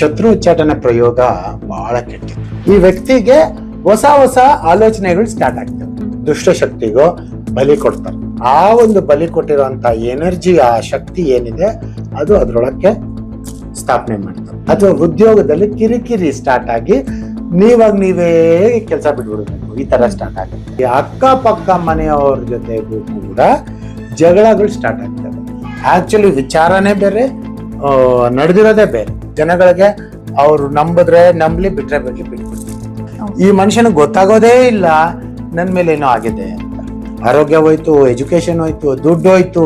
ಶತ್ರು ಉಚ್ಚಾಟನ ಪ್ರಯೋಗ ಬಹಳ ಕೆಟ್ಟಿತ್ತು ಈ ವ್ಯಕ್ತಿಗೆ ಹೊಸ ಹೊಸ ಆಲೋಚನೆಗಳು ಸ್ಟಾರ್ಟ್ ಆಗ್ತವೆ. ದುಷ್ಟ ಶಕ್ತಿಗೂ ಬಲಿ ಕೊಡ್ತಾರೆ. ಆ ಒಂದು ಬಲಿ ಕೊಟ್ಟಿರುವಂತ ಎನರ್ಜಿ, ಆ ಶಕ್ತಿ ಏನಿದೆ, ಅದು ಅದರೊಳಕ್ಕೆ ಸ್ಥಾಪನೆ ಮಾಡ್ತಾರೆ ಅಥವಾ ಉದ್ಯೋಗದಲ್ಲಿ ಕಿರಿಕಿರಿ ಸ್ಟಾರ್ಟ್ ಆಗಿ ನೀವಾಗ ನೀವೇ ಕೆಲಸ ಬಿಟ್ಬಿಡ್ಬೇಕು. ಈ ತರ ಸ್ಟಾರ್ಟ್ ಆಗುತ್ತೆ. ಅಕ್ಕಪಕ್ಕ ಮನೆಯವ್ರ ಜೊತೆಗೂ ಕೂಡ ಜಗಳಗಳು ಸ್ಟಾರ್ಟ್ ಆಗ್ತವೆ. ಆಕ್ಚುಲಿ ವಿಚಾರನೇ ಬೇರೆ ನಡೆದಿರೋದೇ ಬೇರೆ. ಜನಗಳಿಗೆ ಅವ್ರು ನಂಬಿದ್ರೆ ನಂಬ್ಲಿ ಬಿಟ್ರೆ ಬಿಡ್ಲಿ ಬಿಟ್ಬಿಡ್ತಾರೆ ಈ ಮನುಷ್ಯನ ಗೊತ್ತಾಗೋದೇ ಇಲ್ಲ ನನ್ನ ಮೇಲೆ ಏನೋ ಆಗಿದೆ ಅಂತ. ಆರೋಗ್ಯ ಹೋಯ್ತು ಎಜುಕೇಶನ್ ಹೋಯ್ತು ದುಡ್ಡು ಹೋಯ್ತು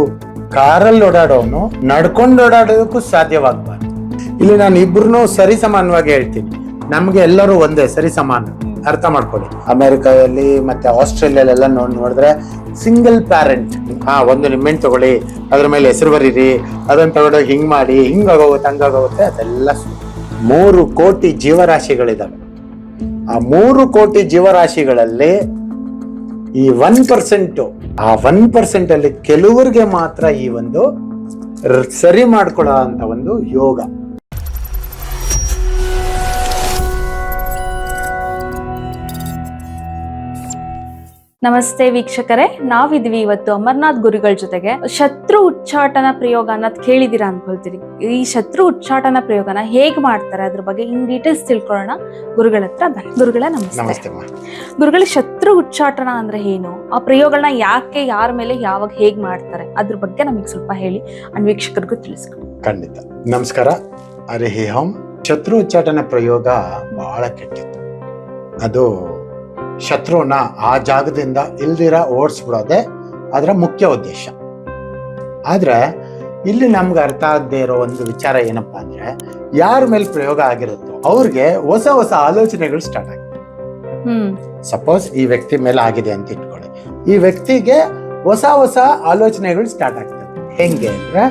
ಕಾರಲ್ಲಿ ಓಡಾಡೋನು ನಡ್ಕೊಂಡು ಓಡಾಡೋದಕ್ಕೂ ಸಾಧ್ಯವಾಗಬಾರ್ದು. ಇಲ್ಲಿ ನಾನು ಇಬ್ರು ಸರಿ ಸಮಾನವಾಗಿ ಹೇಳ್ತೀನಿ. ನಮ್ಗೆ ಎಲ್ಲರೂ ಒಂದೇ ಸರಿ ಸಮಾನ. ಅರ್ಥ ಮಾಡ್ಕೊಳ್ಳಿ. ಅಮೆರಿಕಾದಲ್ಲಿ ಮತ್ತೆ ಆಸ್ಟ್ರೇಲಿಯಲ್ಲೆಲ್ಲ ನೋಡಿ ನೋಡಿದ್ರೆ ಸಿಂಗಲ್ ಪ್ಯಾರೆಂಟ್ ಹಾ ಒಂದು ನಿಮ್ಮೆಣ್ಣು ತಗೊಳ್ಳಿ, ಅದ್ರ ಮೇಲೆ ಹೆಸರು ಬರೀರಿ, ಅದನ್ನ ತಗೊಂಡೋಗಿ ಹಿಂಗ್ ಮಾಡಿ ಹಿಂಗಾಗೋಗುತ್ತೆ ಹಂಗಾಗೋಗುತ್ತೆ ಅದೆಲ್ಲ ಮೂರು ಕೋಟಿ ಜೀವರಾಶಿಗಳಿದಾವೆ. ಆ ಮೂರು ಕೋಟಿ ಜೀವರಾಶಿಗಳಲ್ಲಿ ಈ ಒನ್ ಪರ್ಸೆಂಟ್ ಆ ಒನ್ ಪರ್ಸೆಂಟ್ ಅಲ್ಲಿ ಕೆಲವರಿಗೆ ಮಾತ್ರ ಈ ಒಂದು ಸರಿ ಮಾಡ್ಕೊಳ್ಳೋ ಅಂತ ಒಂದು ಯೋಗ. ನಮಸ್ತೆ ವೀಕ್ಷಕರೇ ನಾವಿದ್ವಿ ಇವತ್ತು ಅಮರ್ನಾಥ್ ಗುರುಗಳ ಜೊತೆಗೆ. ಶತ್ರು ಉಚ್ಚಾಟನ ಪ್ರಯೋಗ ಅನ್ನೋದ್ ಕೇಳಿದೀರಾ ಅನ್ಕೊಳ್ತೀರಿ. ಈ ಶತ್ರು ಉಚ್ಚಾಟನ ಪ್ರಯೋಗನ ಹೇಗ್ ಮಾಡ್ತಾರೆ? ಅದ್ರ ಬಗ್ಗೆ ಇನ್ ಡೀಟೇಲ್ಸ್ ತಿಳ್ಕೊಳ್ಳೋಣ. ಗುರುಗಳ ಹತ್ರ ಬನ್ನಿ. ಗುರುಗಳ ನಮಸ್ತೆ. ಗುರುಗಳ ಶತ್ರು ಉಚ್ಚಾಟನ ಅಂದ್ರೆ ಏನು? ಆ ಪ್ರಯೋಗಗಳನ್ನ ಯಾಕೆ ಯಾರ ಮೇಲೆ ಯಾವಾಗ ಹೇಗ್ ಮಾಡ್ತಾರೆ? ಅದ್ರ ಬಗ್ಗೆ ನಮಗೆ ಸ್ವಲ್ಪ ಹೇಳಿ ಅಂಡ್ ವೀಕ್ಷಕರಿಗೂ ತಿಳಿಸ್ಕೊಡಿ. ಖಂಡಿತ. ನಮಸ್ಕಾರ. ಅರೆ ಹೇ ಹೋಂ ಶತ್ರು ಉಚ್ಚಾಟನ ಪ್ರಯೋಗ ಬಹಳ ಕೆಟ್ಟಿತ್ತು ಅದು ಶತ್ರುನ ಆ ಜಾಗದಿಂದ ಇಲ್ದಿರ ಓಡಿಸ್ಬಿಡೋದೆ ಅದರ ಮುಖ್ಯ ಉದ್ದೇಶ. ಆದರೆ ಇಲ್ಲಿ ನಮ್ಗೆ ಅರ್ಥ ಆಗದೆ ಇರೋ ಒಂದು ವಿಚಾರ ಏನಪ್ಪಾ ಅಂದ್ರೆ ಯಾರ ಮೇಲೆ ಪ್ರಯೋಗ ಆಗಿರುತ್ತೋ ಅವ್ರಿಗೆ ಹೊಸ ಹೊಸ ಆಲೋಚನೆಗಳು ಸ್ಟಾರ್ಟ್ ಆಗುತ್ತೆ ಸಪೋಸ್ ಈ ವ್ಯಕ್ತಿ ಮೇಲೆ ಆಗಿದೆ ಅಂತ ಇಟ್ಕೊಳ್ಳಿ. ಈ ವ್ಯಕ್ತಿಗೆ ಹೊಸ ಹೊಸ ಆಲೋಚನೆಗಳು ಸ್ಟಾರ್ಟ್ ಆಗ್ತದೆ. ಹೆಂಗೆ ಅಂದ್ರೆ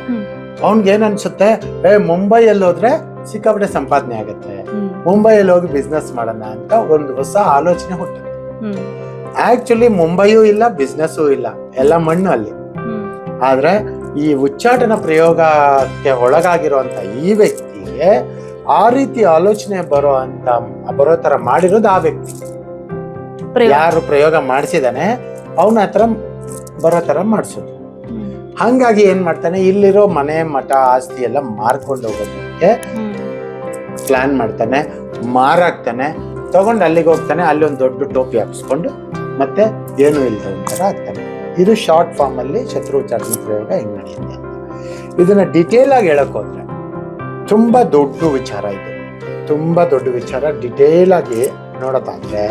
ಅವನ್ಗೆ ಏನನ್ಸುತ್ತೆ ಅನ್ಸುತ್ತೆ? ಏ ಮುಂಬೈಯಲ್ಲಿ ಹೋದ್ರೆ ಸಿಕ್ಕಾಪಟ್ಟೆ ಸಂಪಾದನೆ ಆಗುತ್ತೆ. ಮುಂಬೈಯಲ್ಲಿ ಹೋಗಿ ಬಿಸ್ನೆಸ್ ಮಾಡೋಣ ಅಂತ ಒಂದು ಹೊಸ ಆಲೋಚನೆ ಹುಟ್ಟುತ್ತೆ. ಆಕ್ಚುಲಿ ಮುಂಬೈಯೂ ಇಲ್ಲ ಬಿಸ್ನೆಸ್ಸೂ ಇಲ್ಲ. ಎಲ್ಲ ಮಣ್ಣು ಅಲ್ಲಿ ಆದ್ರೆ ಈ ಉಚ್ಚಾಟನ ಪ್ರಯೋಗಕ್ಕೆ ಒಳಗಾಗಿರುವಂತ ಈ ವ್ಯಕ್ತಿಗೆ ಆ ರೀತಿ ಆಲೋಚನೆ ಬರೋ ಅಂತ ಬರೋ ತರ ಮಾಡಿರೋದು ಆ ವ್ಯಕ್ತಿ. ಯಾರು ಪ್ರಯೋಗ ಮಾಡಿಸಿದಾನೆ ಅವನ ಹತ್ರ ಬರೋ ತರ ಮಾಡಿಸೋದು. ಹಂಗಾಗಿ ಏನ್ ಮಾಡ್ತಾನೆ ಇಲ್ಲಿರೋ ಮನೆ ಮಠ ಆಸ್ತಿ ಎಲ್ಲ ಮಾರ್ಕೊಂಡು ಹೋಗೋದಕ್ಕೆ. ಪ್ಲಾನ್ ಮಾಡ್ತಾನೆ ಮಾರಾಕ್ತಾನೆ ತಗೊಂಡು ಅಲ್ಲಿಗೆ ಹೋಗ್ತಾನೆ. ಅಲ್ಲಿ ಒಂದು ದೊಡ್ಡ ಟೋಪಿ ಹಾಕಿಸ್ಕೊಂಡು ಮತ್ತೆ ಏನು ಇಲ್ಲದ ಒಂಥರ ಆಗ್ತಾನೆ. ಇದು ಶಾರ್ಟ್ ಫಾರ್ಮ್ ಅಲ್ಲಿ ಶತ್ರು ಉಚ್ಚಾಟನ ಪ್ರಯೋಗ ಹೆಂಗ್ ನಡೆಯುತ್ತೆ. ಇದನ್ನ ಡಿಟೇಲ್ ಆಗಿ ಹೇಳಕ್ ಹೋದ್ರೆ ತುಂಬಾ ದೊಡ್ಡ ವಿಚಾರ ಇದು. ತುಂಬಾ ದೊಡ್ಡ ವಿಚಾರ ಡಿಟೇಲ್ ಆಗಿ ನೋಡೋದಾದ್ರೆ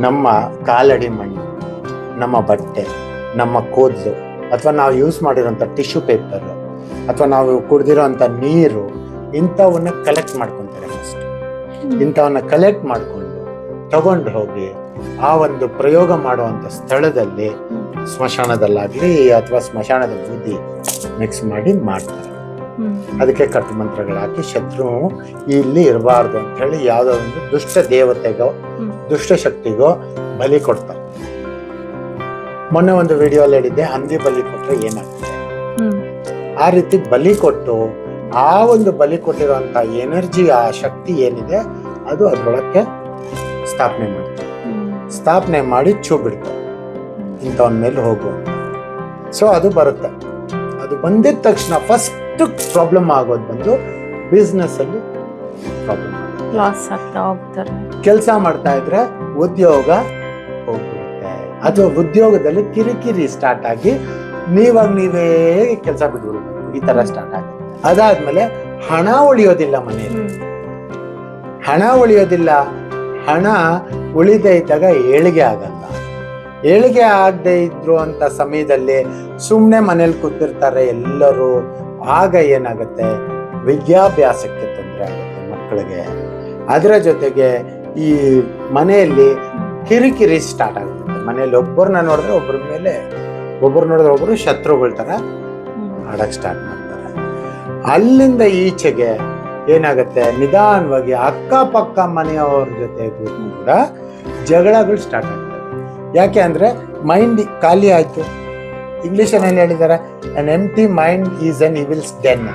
ನಮ್ಮ ಕಾಲಡಿ ಮಣ್ಣು, ನಮ್ಮ ಬಟ್ಟೆ, ನಮ್ಮ ಕೂದಲು ಅಥವಾ ನಾವು ಯೂಸ್ ಮಾಡಿರೋಂಥ ಟಿಶ್ಯೂ ಪೇಪರ್ ಅಥವಾ ನಾವು ಕುಡ್ದಿರೋಂಥ ನೀರು ಇಂಥವನ್ನ ಕಲೆಕ್ಟ್ ಫಸ್ಟ್ ಇಂಥವನ್ನ ಕಲೆಕ್ಟ್ ಮಾಡಿಕೊಂಡು ತಗೊಂಡು ಹೋಗಿ ಆ ಒಂದು ಪ್ರಯೋಗ ಮಾಡುವಂಥ ಸ್ಥಳದಲ್ಲಿ ಸ್ಮಶಾನದಲ್ಲಾಗಲಿ ಅಥವಾ ಸ್ಮಶಾನದ ಬೂದಿ ಮಿಕ್ಸ್ ಮಾಡಿ ಮಾಡ್ತಾರೆ. ಅದಕ್ಕೆ ಕಟ್ಟುಮಂತ್ರಗಳಾಕಿ ಶತ್ರು ಇಲ್ಲಿ ಇರಬಾರ್ದು ಅಂತ ಹೇಳಿ ಯಾವುದೋ ಒಂದು ದುಷ್ಟ ದೇವತೆಗೋ ದುಷ್ಟ ಶಕ್ತಿಗೋ ಬಲಿ ಕೊಡ್ತಾರೆ. ಮೊನ್ನೆ ಒಂದು ವಿಡಿಯೋ ಹೇಳಿದ್ದೆ ಹಂದಿ ಬಲಿ ಕೊಟ್ಟರೆ ಏನಾಗ್ತದೆ? ಆ ರೀತಿ ಬಲಿ ಕೊಟ್ಟು ಆ ಒಂದು ಬಲಿ ಕೊಟ್ಟಿರುವಂತಹ ಎನರ್ಜಿ ಆ ಶಕ್ತಿ ಏನಿದೆ ಅದು ಅದ್ರೊಳಕ್ಕೆ ಸ್ಥಾಪನೆ ಮಾಡ್ತಾರೆ ಸ್ಥಾಪನೆ ಮಾಡಿ ಚೂ ಬಿಡ್ತಾರೆ ಇಂಥವನ್ ಮೇಲೆ ಹೋಗು ಸೊ ಅದು ಬರುತ್ತೆ. ಅದು ಬಂದಿದ ತಕ್ಷಣ ಫಸ್ಟ್ ಪ್ರಾಬ್ಲಮ್ ಆಗೋದು ಬಂದು ಬಿಸ್ನೆಸ್ ಅಲ್ಲಿ ಪ್ರಾಬ್ಲಮ್ ಲಾಸ್ ಆಗ್ತಾ ಹೋಗ್ತಾರೆ. ಕೆಲಸ ಮಾಡ್ತಾ ಇದ್ರೆ ಉದ್ಯೋಗ ಹೋಗ್ಬಿಡುತ್ತೆ. ಅಥವಾ ಉದ್ಯೋಗದಲ್ಲಿ ಕಿರಿಕಿರಿ ಸ್ಟಾರ್ಟ್ ಆಗಿ ನೀವಾಗ ನೀವೇ ಕೆಲಸ ಬಿಟ್ಬಿಡ್ಬೇಕು. ಈ ತರ ಸ್ಟಾರ್ಟ್ ಆಗುತ್ತೆ. ಅದಾದ್ಮೇಲೆ ಹಣ ಉಳಿಯೋದಿಲ್ಲ ಮನೆಯಲ್ಲಿ. ಹಣ ಉಳಿಯೋದಿಲ್ಲ ಹಣ ಉಳಿದೇ ಇದ್ದಾಗ ಏಳಿಗೆ ಆಗಲ್ಲ. ಏಳಿಗೆ ಆಗದೆ ಇದ್ರು ಅಂತ ಸಮಯದಲ್ಲಿ ಸುಮ್ಮನೆ ಮನೇಲಿ ಕೂತಿರ್ತಾರೆ ಎಲ್ಲರೂ ಆಗ ಏನಾಗುತ್ತೆ? ವಿದ್ಯಾಭ್ಯಾಸಕ್ಕೆ ತೊಂದರೆ ಆಗುತ್ತೆ ಮಕ್ಕಳಿಗೆ. ಅದರ ಜೊತೆಗೆ ಈ ಮನೆಯಲ್ಲಿ ಕಿರಿಕಿರಿ ಸ್ಟಾರ್ಟ್ ಆಗುತ್ತೆ. ಮನೆಯಲ್ಲಿ ಒಬ್ಬರನ್ನ ನೋಡಿದ್ರೆ ಒಬ್ಬರ ಮೇಲೆ ಒಬ್ಬರು ನೋಡಿದ್ರೆ ಒಬ್ಬರು ಶತ್ರುಗಳ ಥರ ಆಡಕ್ಕೆ ಸ್ಟಾರ್ಟ್ ಅಲ್ಲಿಂದ ಈಚೆಗೆ ಏನಾಗುತ್ತೆ? ನಿಧಾನವಾಗಿ ಅಕ್ಕಪಕ್ಕ ಮನೆಯವ್ರ ಜೊತೆಗೂ ಕೂಡ ಜಗಳಗಳು ಸ್ಟಾರ್ಟ್ ಆಗ್ತವೆ. ಯಾಕೆ ಅಂದರೆ ಮೈಂಡ್ ಖಾಲಿ ಆಯ್ತು. ಇಂಗ್ಲೀಷಲ್ಲಿ ಏನು ಹೇಳಿದ್ದಾರೆ an empty mind is an evil's den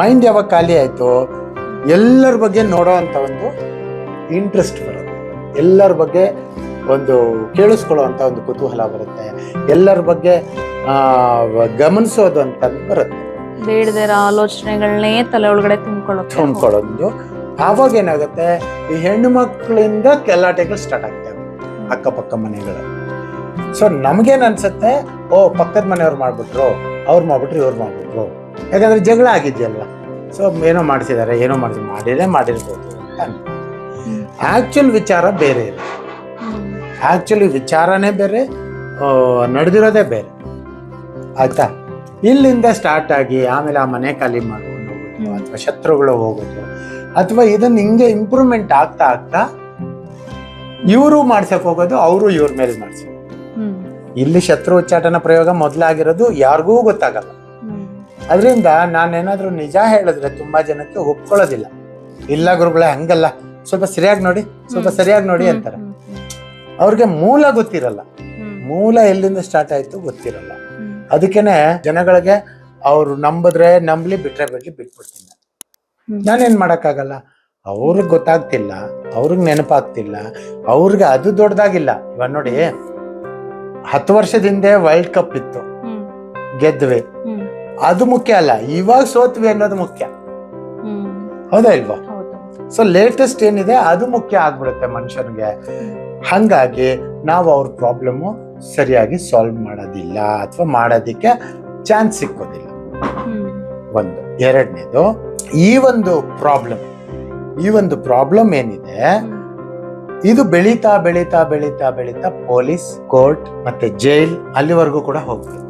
mind ಯಾವಾಗ ಖಾಲಿ ಆಯಿತು, ಎಲ್ಲರ ಬಗ್ಗೆ ನೋಡೋ ಅಂತ ಒಂದು ಇಂಟ್ರೆಸ್ಟ್ ಬರುತ್ತೆ. ಎಲ್ಲರ ಬಗ್ಗೆ ಒಂದು ಕೇಳಿಸ್ಕೊಳ್ಳೋ ಅಂತ ಒಂದು ಕುತೂಹಲ ಬರುತ್ತೆ. ಎಲ್ಲರ ಬಗ್ಗೆ ಗಮನಿಸೋದು ಅಂತ ಬರುತ್ತೆ. ಬೇಡದಿರ ಆಲೋಚನೆಗಳನ್ನೇ ತಲೆ ಒಳಗಡೆ ತುಂಬಿಕೊಳ್ಳೋದು ತುಂಬಿಕೊಳ್ಳೋದು. ಆವಾಗ ಏನಾಗುತ್ತೆ? ಈ ಹೆಣ್ಣು ಮಕ್ಕಳಿಂದ ಗಲಾಟೆಗಳು ಸ್ಟಾರ್ಟ್ ಆಗ್ತವೆ. ಅಕ್ಕಪಕ್ಕ ಮನೆಗಳು. ಸೊ ನಮ್ಗೇನ್ ಅನ್ಸುತ್ತೆ? ಓ ಪಕ್ಕದ ಮನೆಯವ್ರು ಮಾಡ್ಬಿಟ್ರು. ಅವ್ರು ಮಾಡ್ಬಿಟ್ರು ಇವ್ರು ಮಾಡ್ಬಿಟ್ರು. ಯಾಕಂದ್ರೆ ಜಗಳ ಆಗಿದೆಯಲ್ಲ. ಸೊ ಏನೋ ಮಾಡಿಸಿದ್ದಾರೆ ಏನೋ ಮಾಡಿಸಿ ಮಾಡಿರೇ ಮಾಡಿರ್ಬೋದು. ಆಕ್ಚುಲ್ ವಿಚಾರ ಬೇರೆ ಇದೆ. ಆ್ಯಕ್ಚುಲಿ ಆಕ್ಚುಲಿ ವಿಚಾರನೇ ಬೇರೆ ನಡೆದಿರೋದೇ ಬೇರೆ. ಆಯ್ತಾ? ಇಲ್ಲಿಂದ ಸ್ಟಾರ್ಟ್ ಆಗಿ ಆಮೇಲೆ ಆ ಮನೆ ಖಾಲಿ ಮಾಡ್ಕೊಂಡು ಹೋಗೋದು ಅಥವಾ ಶತ್ರುಗಳು ಹೋಗೋದು ಅಥವಾ ಇದನ್ನ ಹಿಂಗೆ ಇಂಪ್ರೂವ್ಮೆಂಟ್ ಆಗ್ತಾ ಆಗ್ತಾ ಇವರು ಮಾಡ್ಸಕ್ ಹೋಗೋದು ಅವರು ಇವ್ರ ಮೇಲೆ ಮಾಡ್ಸೋದು. ಇಲ್ಲಿ ಶತ್ರು ಉಚ್ಚಾಟನ ಪ್ರಯೋಗ ಮೊದಲಾಗಿರೋದು ಯಾರಿಗೂ ಗೊತ್ತಾಗಲ್ಲ. ಅದರಿಂದ ನಾನೇನಾದ್ರೂ ನಿಜ ಹೇಳಿದ್ರೆ ತುಂಬಾ ಜನಕ್ಕೆ ಒಪ್ಕೊಳ್ಳೋದಿಲ್ಲ. ಇಲ್ಲ ಗುರುಗಳೇ ಹಂಗಲ್ಲ. ಸ್ವಲ್ಪ ಸರಿಯಾಗಿ ನೋಡಿ ಸ್ವಲ್ಪ ಸರಿಯಾಗಿ ನೋಡಿ ಅಂತಾರೆ. ಅವ್ರಿಗೆ ಮೂಲ ಗೊತ್ತಿರಲ್ಲ. ಮೂಲ ಎಲ್ಲಿಂದ ಸ್ಟಾರ್ಟ್ ಆಯ್ತು ಗೊತ್ತಿರಲ್ಲ. ಅದಕ್ಕೇನೆ ಜನಗಳಿಗೆ ಅವ್ರು ನಂಬಿದ್ರೆ ನಂಬ್ಲಿ ಬಿಟ್ರೆ ಬಿಡ್ಲಿ ಬಿಟ್ಬಿಡ್ತೀನಿ. ನಾನೇನು ಮಾಡಕ್ಕಾಗಲ್ಲ? ಅವ್ರಿಗೆ ಗೊತ್ತಾಗ್ತಿಲ್ಲ ಅವ್ರಿಗೆ ನೆನಪಾಗ್ತಿಲ್ಲ ಅವ್ರಿಗೆ ಅದು ದೊಡ್ಡದಾಗಿಲ್ಲ ಇವಾಗ ನೋಡಿ ಹತ್ತು ವರ್ಷದ ಹಿಂದೆ ವರ್ಲ್ಡ್ ಕಪ್ ಇತ್ತು. ಗೆದ್ವಿ. ಅದು ಮುಖ್ಯ ಅಲ್ಲ ಇವಾಗ ಸೋತ್ವಿ ಅನ್ನೋದು ಮುಖ್ಯ. ಹೌದಾ ಇಲ್ವಾ? ಸೊ ಲೇಟೆಸ್ಟ್ ಏನಿದೆ ಅದು ಮುಖ್ಯ ಆಗ್ಬಿಡುತ್ತೆ ಮನುಷ್ಯನಿಗೆ. ಹಂಗಾಗಿ ನಾವು ಅವ್ರ ಪ್ರಾಬ್ಲಮ್ಮು ಸರಿಯಾಗಿ ಸಾಲ್ವ್ ಮಾಡೋದಿಲ್ಲ ಅಥವಾ ಮಾಡೋದಕ್ಕೆ ಚಾನ್ಸ್ ಸಿಕ್ಕೋದಿಲ್ಲ. ಒಂದು. ಎರಡನೇದು ಈ ಒಂದು ಪ್ರಾಬ್ಲಮ್ ಈ ಒಂದು ಪ್ರಾಬ್ಲಮ್ ಏನಿದೆ ಇದು ಬೆಳೀತಾ ಬೆಳೀತಾ ಬೆಳೀತಾ ಬೆಳೀತಾ ಪೊಲೀಸ್ ಕೋರ್ಟ್ ಮತ್ತೆ ಜೈಲ್ ಅಲ್ಲಿವರೆಗೂ ಕೂಡ ಹೋಗ್ತದೆ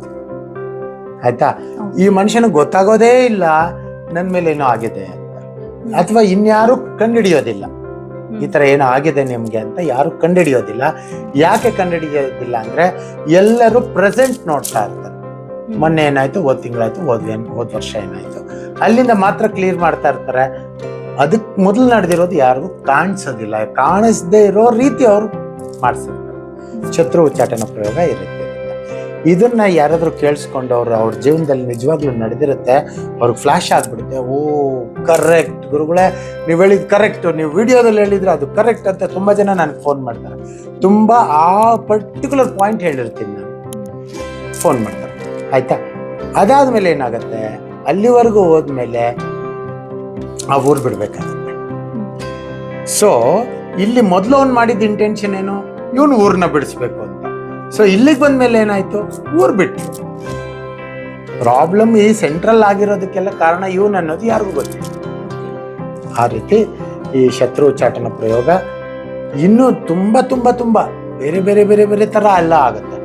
ಆಯ್ತಾ? ಈ ಮನುಷ್ಯನಿಗೆ ಗೊತ್ತಾಗೋದೇ ಇಲ್ಲ ನನ್ನ ಮೇಲೆ ಏನೋ ಆಗಿದೆ. ಅಥವಾ ಇನ್ಯಾರು ಕಂಡುಹಿಡಿಯೋದಿಲ್ಲ. ಈ ತರ ಏನೋ ಆಗಿದೆ ನಿಮ್ಗೆ ಅಂತ ಯಾರು ಕಂಡುಹಿಡಿಯೋದಿಲ್ಲ. ಯಾಕೆ ಕಂಡುಹಿಡಿಯೋದಿಲ್ಲ ಅಂದ್ರೆ ಎಲ್ಲರೂ ಪ್ರೆಸೆಂಟ್ ನೋಡ್ತಾ ಇರ್ತಾರೆ. ಮೊನ್ನೆ ಏನಾಯ್ತು? ಹೋದ್ ತಿಂಗಳಾಯ್ತು ಹೋದ್ ಹೋದ್ ವರ್ಷ ಏನಾಯ್ತು? ಅಲ್ಲಿಂದ ಮಾತ್ರ ಕ್ಲಿಯರ್ ಮಾಡ್ತಾ ಇರ್ತಾರೆ. ಅದಕ್ಕೆ ಮೊದಲು ನಡೆದಿರೋದು ಯಾರಿಗೂ ಕಾಣಿಸೋದಿಲ್ಲ. ಕಾಣಿಸದೇ ಇರೋ ರೀತಿ ಅವರು ಮಾಡಿಸಿರ್ತಾರೆ. ಶತ್ರು ಉಚ್ಚಾಟನ ಪ್ರಯೋಗ ಇದೆ ಇರುತ್ತೆ. ಇದನ್ನ ಯಾರಾದರೂ ಕೇಳಿಸ್ಕೊಂಡು ಅವ್ರು ಜೀವನದಲ್ಲಿ ನಿಜವಾಗ್ಲೂ ನಡೆದಿರುತ್ತೆ, ಅವ್ರಿಗೆ ಫ್ಲಾಶ್ ಆಗ್ಬಿಡುತ್ತೆ. ಓ ಕರೆಕ್ಟ್ ಗುರುಗಳೇ, ನೀವು ಹೇಳಿದ ಕರೆಕ್ಟ್ ನೀವು ವಿಡಿಯೋದಲ್ಲಿ ಹೇಳಿದ್ರೆ ಅದು ಕರೆಕ್ಟ್ ಅಂತ ತುಂಬ ಜನ ನನಗೆ ಫೋನ್ ಮಾಡ್ತಾರೆ. ತುಂಬ ಆ ಪರ್ಟಿಕ್ಯುಲರ್ ಪಾಯಿಂಟ್ ಹೇಳಿರ್ತೀನಿ ನಾನು. ಫೋನ್ ಮಾಡ್ತಾರೆ. ಆಯ್ತಾ? ಅದಾದ್ಮೇಲೆ ಏನಾಗುತ್ತೆ? ಅಲ್ಲಿವರೆಗೂ ಹೋದ್ಮೇಲೆ ಆ ಊರ್ ಬಿಡ್ಬೇಕಾಗತ್ತೆ. ಸೊ ಇಲ್ಲಿ ಮೊದಲು ಅವ್ನು ಮಾಡಿದ ಇಂಟೆನ್ಷನ್ ಏನು? ಇವನು ಊರನ್ನ ಬಿಡಿಸ್ಬೇಕು ಸೊ ಇಲ್ಲಿಗೆ ಬಂದ್ಮೇಲೆ ಏನಾಯ್ತು? ಊರ್ ಬಿಟ್ಟು ಪ್ರಾಬ್ಲಮ್ ಈ ಸೆಂಟ್ರಲ್ ಆಗಿರೋದಕ್ಕೆಲ್ಲ ಕಾರಣ ಇವನು ಅನ್ನೋದು ಯಾರಿಗೂ ಗೊತ್ತಿಲ್ಲ. ಆ ರೀತಿ ಈ ಶತ್ರು ಉಚ್ಚಾಟನ ಪ್ರಯೋಗ ಇನ್ನೂ ತುಂಬಾ ತುಂಬಾ ತುಂಬಾ ಬೇರೆ ಬೇರೆ ಬೇರೆ ಬೇರೆ ತರ ಎಲ್ಲ ಆಗುತ್ತೆ.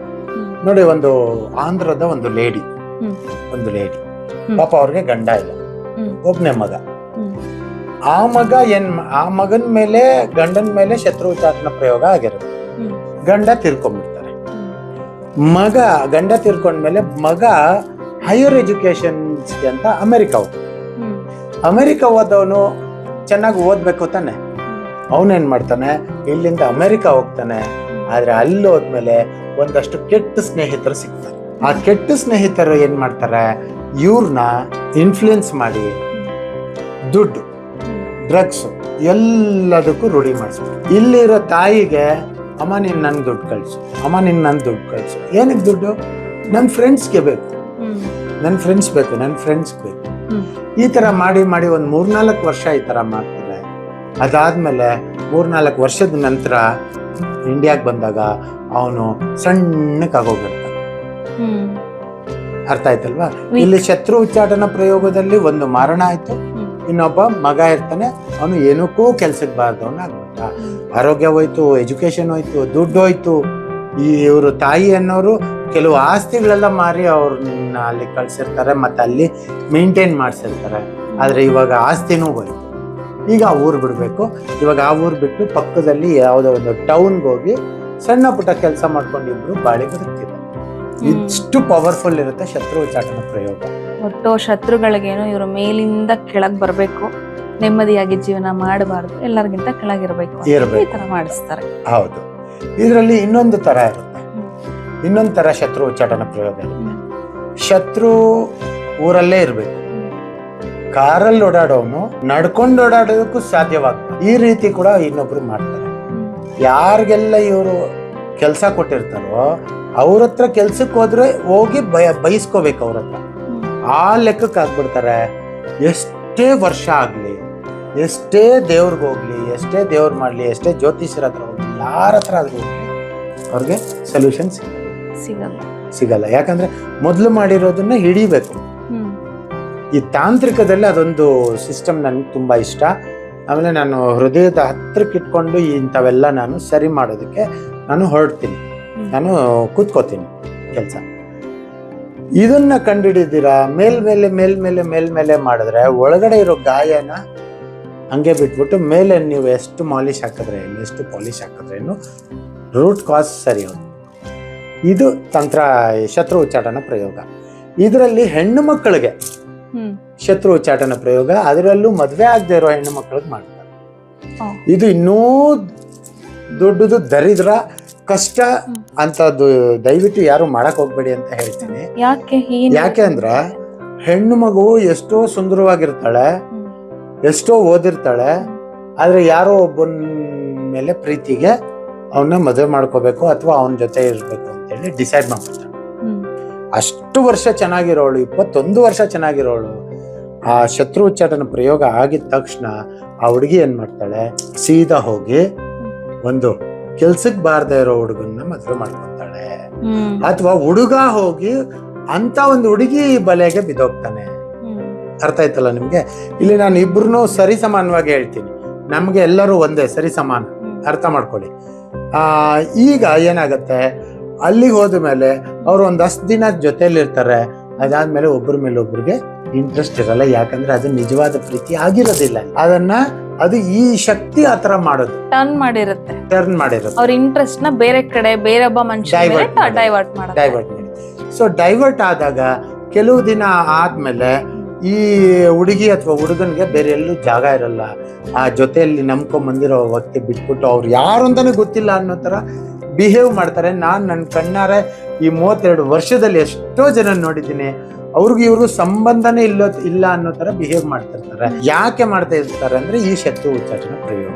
ನೋಡಿ, ಒಂದು ಆಂಧ್ರದ ಒಂದು ಲೇಡಿ ಒಂದು ಲೇಡಿ ಪಾಪ ಅವ್ರಿಗೆ ಗಂಡ ಇಲ್ಲ. ಒಬ್ಬನೇ ಮಗ. ಆ ಮಗ ಏನ್ ಆ ಮಗನ್ ಮೇಲೆ, ಗಂಡನ ಮೇಲೆ ಶತ್ರು ಉಚ್ಚಾಟನ ಪ್ರಯೋಗ ಆಗಿರುತ್ತೆ. ಗಂಡ ತೀರ್ಕೊಂಡ್ಬಿಡ್ತಾರೆ. ಮಗ ಗಂಡ ತೀರ್ಕೊಂಡ್ಮೇಲೆ ಮಗ ಹೈಯರ್ ಎಜುಕೇಶನ್ಸ್ಗೆ ಅಂತ ಅಮೆರಿಕ ಹೋಗ್ತಾನೆ ಹ್ಮ್. ಅಮೆರಿಕ ಹೋದವನು ಚೆನ್ನಾಗಿ ಓದ್ಬೇಕು ತಾನೆ. ಅವನೇನ್ ಮಾಡ್ತಾನೆ? ಇಲ್ಲಿಂದ ಅಮೆರಿಕ ಹೋಗ್ತಾನೆ. ಆದರೆ ಅಲ್ಲಿ ಹೋದ್ಮೇಲೆ ಒಂದಷ್ಟು ಕೆಟ್ಟ ಸ್ನೇಹಿತರು ಸಿಗ್ತಾರೆ. ಆ ಕೆಟ್ಟ ಸ್ನೇಹಿತರು ಏನು ಮಾಡ್ತಾರೆ? ಇವ್ರನ್ನ ಇನ್ಫ್ಲುಯೆನ್ಸ್ ಮಾಡಿ ದುಡ್ಡು ಡ್ರಗ್ಸ್ ಎಲ್ಲದಕ್ಕೂ ರೂಢಿ ಮಾಡಿಸ್ತಾರೆ. ಇಲ್ಲಿರೋ ತಾಯಿಗೆ ಅಮ್ಮ ನೀನ್ ನನ್ ದುಡ್ಡು ಕಳಿಸು. ಅಮ್ಮ ನಿನ್ ನನ್ ದುಡ್ಡು ಕಳ್ಸು. ಏನಕ್ಕೆ ದುಡ್ಡು? ನನ್ನ ಫ್ರೆಂಡ್ಸ್ಗೆ ಬೇಕು. ನನ್ನ ಫ್ರೆಂಡ್ಸ್ ಬೇಕು ನನ್ನ ಫ್ರೆಂಡ್ಸ್ ಬೇಕು. ಈ ತರ ಮಾಡಿ ಮಾಡಿ ಒಂದು ಮೂರ್ನಾಲ್ಕು ವರ್ಷ ಈ ತರ ಮಾಡ್ತಾರೆ ಅದಾದ್ಮೇಲೆ ಮೂರ್ನಾಲ್ಕು ವರ್ಷದ ನಂತರ ಇಂಡಿಯಾಗ್ ಬಂದಾಗ ಅವನು ಸಣ್ಣಕ್ಕಾಗೋಗಿರ್ತಾನೆ. ಅರ್ಥ ಆಯ್ತಲ್ವಾ? ಇಲ್ಲಿ ಶತ್ರು ಉಚ್ಚಾಟನ ಪ್ರಯೋಗದಲ್ಲಿ ಒಂದು ಮಾರಣ ಆಯ್ತು. ಇನ್ನೊಬ್ಬ ಮಗ ಇರ್ತಾನೆ. ಅವನು ಏನಕ್ಕೂ ಕೆಲ್ಸಕ್ಕೆ ಬಾರ್ದವನ ಆರೋಗ್ಯ ಹೋಯ್ತು ಎಜುಕೇಷನ್ ಹೋಯ್ತು, ದುಡ್ಡು ಹೋಯ್ತು. ಈ ಇವರು ತಾಯಿ ಅನ್ನೋರು ಕೆಲವು ಆಸ್ತಿಗಳೆಲ್ಲ ಮಾರಿ ಅವ್ರನ್ನ ಅಲ್ಲಿ ಕಳ್ಸಿರ್ತಾರೆ, ಮತ್ತೆ ಅಲ್ಲಿ ಮೇಂಟೈನ್ ಮಾಡಿಸಿರ್ತಾರೆ. ಆದ್ರೆ ಇವಾಗ ಆಸ್ತಿನೂ ಹೋಯ್ತು. ಈಗ ಆ ಊರು ಬಿಡಬೇಕು. ಇವಾಗ ಆ ಊರು ಬಿಟ್ಟು ಪಕ್ಕದಲ್ಲಿ ಯಾವುದೋ ಒಂದು ಟೌನ್ಗೆ ಹೋಗಿ ಸಣ್ಣ ಪುಟ್ಟ ಕೆಲಸ ಮಾಡ್ಕೊಂಡಿಬ್ರು ಬಾಳಿ ಹ್ಮ್. ಇಷ್ಟು ಪವರ್ಫುಲ್ ಇರುತ್ತೆ ಶತ್ರು ಉಚ್ಚಾಟನ ಪ್ರಯೋಗ. ಒಟ್ಟು ಶತ್ರುಗಳಿಗೇನು ಇವರು ಮೇಲಿಂದ ಕೆಳಗೆ ಬರ್ಬೇಕು. ನೆಮ್ಮದಿಯಾಗಿ ಜೀವನ ಮಾಡಬಾರ್ದು. ಎಲ್ಲರಿಗಿಂತ ಕೆಳಗಿರ್ಬೇಕು. ಈ ತರ ಮಾಡಿಸ್ತಾರೆ. ಹೌದು. ಇದರಲ್ಲಿ ಇನ್ನೊಂದು ತರ ಇರುತ್ತೆ. ಇನ್ನೊಂದು ತರ ಶತ್ರು ಉಚ್ಚಾಟನ ಪ್ರಯೋಗ ಇರುತ್ತೆ ಶತ್ರು ಊರಲ್ಲೇ ಇರಬೇಕು. ಕಾರಲ್ಲಿ ಓಡಾಡೋನು ನಡ್ಕೊಂಡು ಓಡಾಡೋದಕ್ಕೂ ಸಾಧ್ಯವಾಗ್ತದೆ. ಈ ರೀತಿ ಕೂಡ ಇನ್ನೊಬ್ರು ಮಾಡ್ತಾರೆ. ಯಾರಿಗೆಲ್ಲ ಇವರು ಕೆಲಸ ಕೊಟ್ಟಿರ್ತಾರೋ ಅವ್ರ ಹತ್ರ ಕೆಲ್ಸಕ್ಕೆ ಹೋದ್ರೆ ಹೋಗಿ ಬಯ ಬಯಸ್ಕೋಬೇಕು ಅವ್ರ ಹತ್ರ. ಆ ಲೆಕ್ಕಕ್ಕೆ ಆಗ್ಬಿಡ್ತಾರೆ. ಎಷ್ಟೇ ವರ್ಷ ಆಗಲಿ ಎಷ್ಟೇ ದೇವ್ರಿಗೆ ಹೋಗ್ಲಿ ಎಷ್ಟೇ ದೇವ್ರು ಮಾಡಲಿ ಎಷ್ಟೇ ಜ್ಯೋತಿಷ್ಯರ ಹತ್ರ ಹೋಗ್ಲಿ ಯಾರ ಹತ್ರ ಆದ್ರೂ ಹೋಗ್ಲಿ ಅವ್ರಿಗೆ ಸೊಲ್ಯೂಷನ್ ಸಿಗಲ್ಲ. ಸಿಗಲ್ಲ. ಯಾಕಂದ್ರೆ ಮೊದಲು ಮಾಡಿರೋದನ್ನ ಹಿಡಿಬೇಕು. ಈ ತಾಂತ್ರಿಕದಲ್ಲಿ ಅದೊಂದು ಸಿಸ್ಟಮ್ ನನಗೆ ತುಂಬ ಇಷ್ಟ. ಆಮೇಲೆ ನಾನು ಹೃದಯದ ಹತ್ರಕ್ಕೆ ಇಟ್ಕೊಂಡು ಇಂಥವೆಲ್ಲ ನಾನು ಸರಿ ಮಾಡೋದಕ್ಕೆ ನಾನು ಹೊರಡ್ತೀನಿ. ನಾನು ಕೂತ್ಕೋತೀನಿ ಕೆಲಸ. ಇದನ್ನ ಕಂಡುಹಿಡಿದಿರ? ಮೇಲ್ಮೇಲೆ ಮೇಲ್ಮೇಲೆ ಮೇಲ್ಮೇಲೆ ಮಾಡಿದ್ರೆ ಒಳಗಡೆ ಇರೋ ಗಾಯನ ಹಂಗೆ ಬಿಟ್ಬಿಟ್ಟು ಮೇಲೆ ನೀವು ಎಷ್ಟು ಮಾಲಿಷ್ ಹಾಕಿದ್ರೆ ಎಷ್ಟು ಪಾಲಿಷ್ ಹಾಕಿದ್ರೇನು ರೂಟ್ ಕಾಸ್ ಸರಿ ಹೋಗುತ್ತೆ. ಇದು ತಂತ್ರ ಶತ್ರು ಉಚ್ಚಾಟನ ಪ್ರಯೋಗ. ಇದರಲ್ಲಿ ಹೆಣ್ಣು ಮಕ್ಕಳಿಗೆ ಶತ್ರು ಉಚ್ಚಾಟನ ಪ್ರಯೋಗ ಅದರಲ್ಲೂ ಮದುವೆ ಆಗದೆ ಇರೋ ಹೆಣ್ಣು ಮಕ್ಕಳಿಗೆ ಮಾಡ್ತಾರೆ. ಇದು ಇನ್ನೂ ದೊಡ್ಡದು ದರಿದ್ರ ಕಷ್ಟ ಅಂತ ಅಂತದ್ದು ದಯವಿಟ್ಟು ಯಾರು ಮಾಡಕ್ ಹೋಗ್ಬೇಡಿ ಅಂತ ಹೇಳ್ತೀನಿ. ಯಾಕೆ? ಅಂದ್ರೆ ಹೆಣ್ಣು ಮಗು ಎಷ್ಟೋ ಸುಂದರವಾಗಿರ್ತಾಳೆ. ಎಷ್ಟೋ ಓದಿರ್ತಾಳೆ ಆದರೆ ಯಾರೋ ಒಬ್ಬನ ಮೇಲೆ ಪ್ರೀತಿಗೆ ಅವನ್ನ ಮದುವೆ ಮಾಡ್ಕೋಬೇಕು ಅಥವಾ ಅವನ ಜೊತೆ ಇರಬೇಕು ಅಂತೇಳಿ ಡಿಸೈಡ್ ಮಾಡ್ಬಿಡ್ತಾಳೆ ಅಷ್ಟು ವರ್ಷ ಚೆನ್ನಾಗಿರೋಳು ಇಪ್ಪತ್ತೊಂದು ವರ್ಷ ಚೆನ್ನಾಗಿರೋಳು ಆ ಶತ್ರು ಉಚ್ಚಾಟನ ಪ್ರಯೋಗ ಆಗಿದ ತಕ್ಷಣ ಆ ಹುಡುಗಿ ಏನ್ ಮಾಡ್ತಾಳೆ ಸೀದಾ ಹೋಗಿ ಒಂದು ಕೆಲ್ಸಕ್ಕೆ ಬಾರದೇ ಇರೋ ಹುಡುಗನ್ನ ಮದುವೆ ಮಾಡ್ಕೊತಾಳೆ. ಅಥವಾ ಹುಡುಗ ಹೋಗಿ ಅಂತ ಒಂದು ಹುಡುಗಿ ಬಲೆಗೆ ಬಿದ್ದೋಗ್ತಾನೆ. ಅರ್ಥ ಆಯ್ತಲ್ಲ ನಿಮ್ಗೆ? ಇಲ್ಲಿ ನಾನು ಇಬ್ರು ಸರಿ ಸಮಾನವಾಗಿ ಹೇಳ್ತೀನಿ. ನಮ್ಗೆ ಎಲ್ಲರೂ ಒಂದೇ ಸರಿ ಸಮಾನ. ಅರ್ಥ ಮಾಡ್ಕೊಳ್ಳಿ. ಆ ಈಗ ಏನಾಗತ್ತೆ? ಅಲ್ಲಿಗೆ ಹೋದ ಮೇಲೆ ಅವ್ರು ಒಂದು ಹತ್ತು ದಿನ ಜೊತೆಯಲ್ಲಿರ್ತಾರೆ ಇರ್ತಾರೆ ಅದಾದ್ಮೇಲೆ ಒಬ್ಬರ ಮೇಲೆ ಒಬ್ರಿಗೆ ಇಂಟ್ರೆಸ್ಟ್ ಇರಲ್ಲ. ಯಾಕಂದ್ರೆ ಅದು ನಿಜವಾದ ಪ್ರೀತಿ ಆಗಿರೋದಿಲ್ಲ. ಅದನ್ನ ಅದು ಈ ಶಕ್ತಿ ಆತರ ಮಾಡೋದು. ಟರ್ನ್ ಮಾಡಿರುತ್ತೆ. ಟರ್ನ್ ಮಾಡಿರುತ್ತೆ ಅವ್ರ ಇಂಟ್ರೆಸ್ಟ್ನ ಬೇರೆ ಕಡೆ ಬೇರೊಬ್ಬ ಮನುಷ್ಯ ಡೈವರ್ಟ್ ಡೈವರ್ಟ್ ಮಾಡಿ. ಸೊ ಡೈವರ್ಟ್ ಆದಾಗ ಕೆಲವು ದಿನ ಆದ್ಮೇಲೆ ಈ ಹುಡುಗಿ ಅಥವಾ ಹುಡುಗನ್ಗೆ ಬೇರೆ ಎಲ್ಲೂ ಜಾಗ ಇರಲ್ಲ. ಆ ಜೊತೆಯಲ್ಲಿ ನಂಬ್ಕೊಂಬಂದಿರೋ ವ್ಯಕ್ತಿ ಬಿಟ್ಬಿಟ್ಟು ಅವ್ರು ಯಾರು ಅಂತಾನೆ ಗೊತ್ತಿಲ್ಲ ಅನ್ನೋ ತರ ಬಿಹೇವ್ ಮಾಡ್ತಾರೆ. ನಾನು ನನ್ನ ಕಣ್ಣಾರೆ ಈ ಮೂವತ್ತೆರಡು ವರ್ಷದಲ್ಲಿ ಎಷ್ಟೋ ಜನ ನೋಡಿದ್ದೀನಿ ಅವ್ರಿಗೂ ಇವ್ರಿಗೂ ಸಂಬಂಧನೇ ಇಲ್ಲ ಇಲ್ಲ ಅನ್ನೋ ತರ ಬಿಹೇವ್ ಮಾಡ್ತಿರ್ತಾರೆ. ಯಾಕೆ ಮಾಡ್ತಾ ಇರ್ತಾರೆ ಅಂದ್ರೆ ಈ ಶತ್ರು ಉಚ್ಚಾಟನ ಪ್ರಯೋಗ.